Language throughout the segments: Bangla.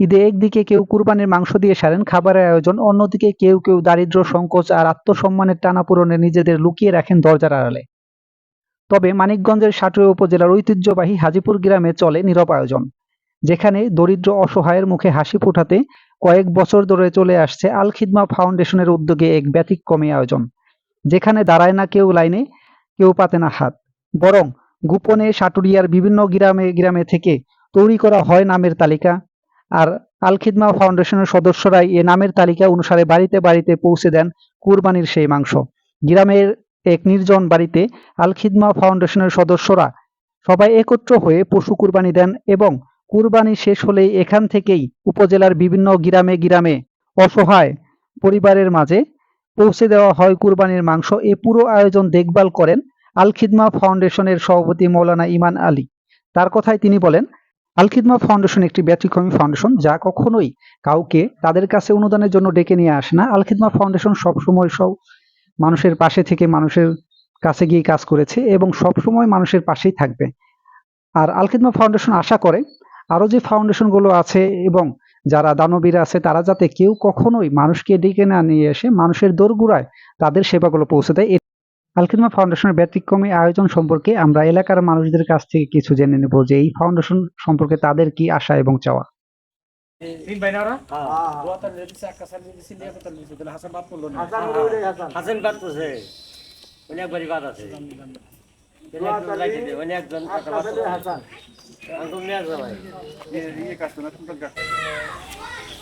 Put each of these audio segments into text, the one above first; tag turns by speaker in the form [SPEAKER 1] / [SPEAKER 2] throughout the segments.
[SPEAKER 1] ঈদে একদিকে কেউ কুরবানির মাংস দিয়ে সারেন খাবারের আয়োজন, অন্যদিকে কেউ কেউ দারিদ্র্য, সংকোচ আর আত্মসম্মানের টানাপোড়েনে নিজেদের লুকিয়ে রাখেন দরজার আড়ালে। তবে মানিকগঞ্জের সাটুরিয়া উপজেলার ঐতিহ্যবাহী হাজীপুর গ্রামে চলে নীরব আয়োজন, যেখানে দরিদ্র অসহায়ের মুখে হাসি ফোটাতে কয়েক বছর ধরে চলে আসছে আল খিদমা ফাউন্ডেশনের উদ্যোগে এক ব্যতিক্রমী আয়োজন, যেখানে দাঁড়ায় না কেউ লাইনে, কেউ পাতে না হাত। বরং গোপনে সাটুরিয়ার বিভিন্ন গ্রামে গ্রামে থেকে তৈরি করা হয় নামের তালিকা আর আল খিদমা ফাউন্ডেশনের সদস্যরাই এ নামের তালিকা অনুসারে বাড়িতে বাড়িতে পৌঁছে দেন কুরবানির সেই মাংস। গ্রামের এক নির্জন বাড়িতে আল খিদমা ফাউন্ডেশনের সদস্যরা সবাই একত্র হয়ে পশু কুরবানি দেন এবং কুরবানি শেষ হলেই এখান থেকেই উপজেলার বিভিন্ন গ্রামে গ্রামে অসহায় পরিবারের মাঝে পৌঁছে দেওয়া হয় কুরবানির মাংস। এ পুরো আয়োজন দেখভাল করেন আল খিদমা ফাউন্ডেশনের সভাপতি মৌলানা ইমান আলী। তার কথায় তিনি বলেন আল খিদমা ফাউন্ডেশন একটি ব্যতিক্রমী ফাউন্ডেশন যা কখনোই কাউকে তাদের কাছে অনুদানের জন্য ডেকে নিয়ে আসে না। আল খিদমা ফাউন্ডেশন সবসময় সব মানুষের পাশে থেকে মানুষের কাছে গিয়ে কাজ করেছে এবং সবসময় মানুষের পাশেই থাকবে। আর আল খিদমা ফাউন্ডেশন আশা করে আরও যে ফাউন্ডেশনগুলো আছে এবং যারা দানবীরা আছে, তারা যাতে কেউ কখনোই মানুষকে ডেকে না নিয়ে এসে মানুষের দোরগোড়ায় তাদের সেবাগুলো পৌঁছে দেয়। আলখিদমা ফাউন্ডেশনের ব্যতিক্রমী আয়োজন সম্পর্কে আমরা এলাকার মানুষদের কাছ থেকে কিছু জেনে নেব যে এই ফাউন্ডেশন সম্পর্কে তাদের কি আশা এবং চাওয়া।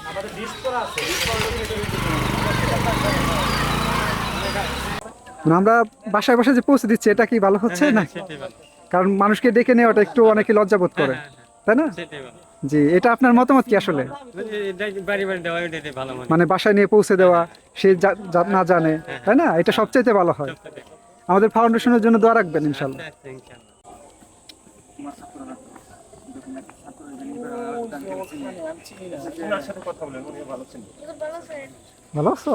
[SPEAKER 2] আমাদের বিশ করা আছে বিশ করা
[SPEAKER 3] মানে আমরা বাসায় বাসায় যে পৌঁছে দিচ্ছি এটা কি ভালো হচ্ছে না কারণ মানুষকে ডেকে নেওয়াটা একটু অনেকে লজ্জাবোধ করে তাই না? জি এটা আপনার মতামত কি আসলে?
[SPEAKER 4] মনে
[SPEAKER 3] মানে বাসায় নিয়ে পৌঁছে দেওয়া সে না জানে তাই না? এটা সবচাইতে ভালো হয়। আমাদের ফাউন্ডেশনের জন্য দোয়া রাখবেন ইনশাল্লাহ
[SPEAKER 2] ভালো ছিলেন।
[SPEAKER 3] ভালো আছো?